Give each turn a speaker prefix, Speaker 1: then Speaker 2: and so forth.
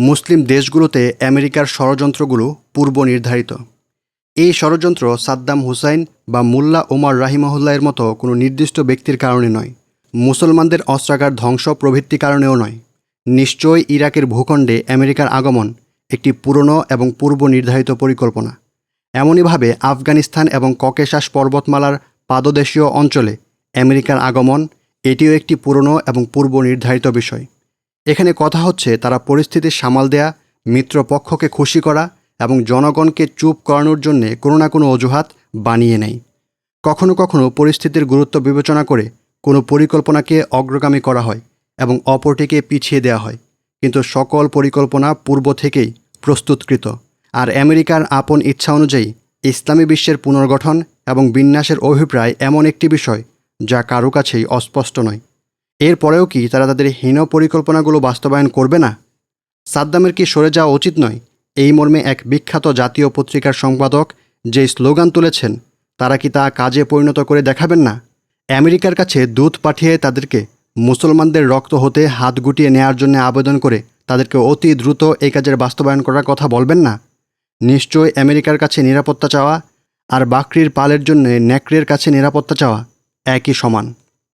Speaker 1: মুসলিম দেশগুলোতে আমেরিকার ষড়যন্ত্রগুলো পূর্ব নির্ধারিত। এই ষড়যন্ত্র সাদ্দাম হুসাইন বা মুল্লা ওমর রাহিমহল্লার মতো কোনো নির্দিষ্ট ব্যক্তির কারণে নয়। মুসলমানদের অস্ত্রাগার ধ্বংস প্রভৃতি কারণেও নয়। নিশ্চয়ই ইরাকের ভূখণ্ডে আমেরিকার আগমন একটি পুরনো এবং পূর্ব নির্ধারিত পরিকল্পনা। এমনইভাবে আফগানিস্তান এবং ককেশাস পর্বতমালার পাদদেশীয় অঞ্চলে আমেরিকার আগমন এটিও একটি পুরনো এবং পূর্ব নির্ধারিত বিষয়। এখানে কথা হচ্ছে তারা পরিস্থিতি সামাল দেয়া, মিত্রপক্ষকে খুশি করা এবং জনগণকে চুপ করানোর জন্যে কোনো না কোনো অজুহাত বানিয়ে নেয়। কখনো কখনো পরিস্থিতির গুরুত্ব বিবেচনা করে কোনো পরিকল্পনাকে অগ্রগামী করা হয় এবং অপরটিকে পিছিয়ে দেওয়া হয়। কিন্তু সকল পরিকল্পনা পূর্ব থেকেই প্রস্তুতকৃত। আর আমেরিকার আপন ইচ্ছা অনুযায়ী ইসলামী বিশ্বের পুনর্গঠন এবং বিন্যাসের অভিপ্রায় এমন একটি বিষয় যা কারও কাছেই অস্পষ্ট নয়। এরপরেও কি তারা তাদের হীন পরিকল্পনাগুলো বাস্তবায়ন করবে না? সাদ্দামের কি সরে যাওয়া উচিত নয়? এই মর্মে এক বিখ্যাত জাতীয় পত্রিকার সম্পাদক যে স্লোগান তুলেছেন, তারা কি তা কাজে পরিণত করে দেখাবেন না? আমেরিকার কাছে দূত পাঠিয়ে তাদেরকে মুসলমানদের রক্ত হতে হাত গুটিয়ে নেয়ার জন্য আবেদন করে তাদেরকে অতি দ্রুত এই কাজের বাস্তবায়ন করার কথা বলবেন না? নিশ্চয় আমেরিকার কাছে নিরাপত্তা চাওয়া আর বাকরির পালের জন্য নেকড়ের কাছে নিরাপত্তা চাওয়া একই সমান।